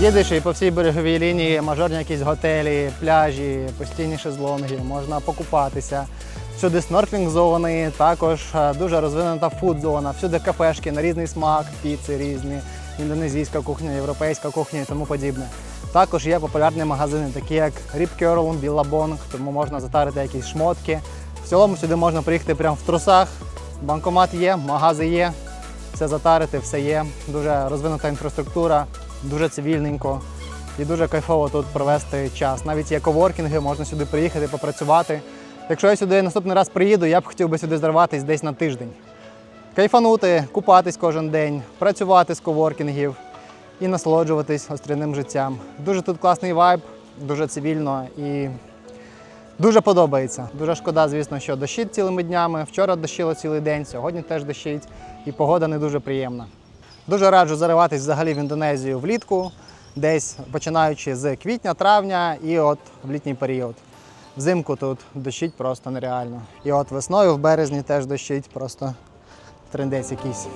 Їдеш і по всій береговій лінії мажорні якісь готелі, пляжі, постійні шезлонги, можна покупатися. Всюди снорклінг зони, також е, дуже розвинена фуд-зона, всюди кафешки на різний смак, піци різні, індонезійська кухня, європейська кухня і тому подібне. Також є популярні магазини, такі як Rip Curl, Billabong, тому можна затарити якісь шмотки. В цілому сюди можна приїхати прямо в трусах. Банкомат є, магази є, все затарити, все є. Дуже розвинута інфраструктура, дуже цивільненько і дуже кайфово тут провести час. Навіть є коворкінги, можна сюди приїхати, попрацювати. Якщо я сюди наступний раз приїду, я б хотів би сюди зарватися десь на тиждень. Кайфанути, купатись кожен день, працювати з коворкінгів і насолоджуватись острівним життям. Дуже тут класний вайб, дуже цивільно і дуже подобається. Дуже шкода, звісно, що дощить цілими днями. Вчора дощило цілий день, сьогодні теж дощить, і погода не дуже приємна. Дуже раджу зариватись взагалі в Індонезію влітку, десь починаючи з квітня-травня і от в літній період. Взимку тут дощить просто нереально. І от весною в березні теж дощить, просто трендець якийсь.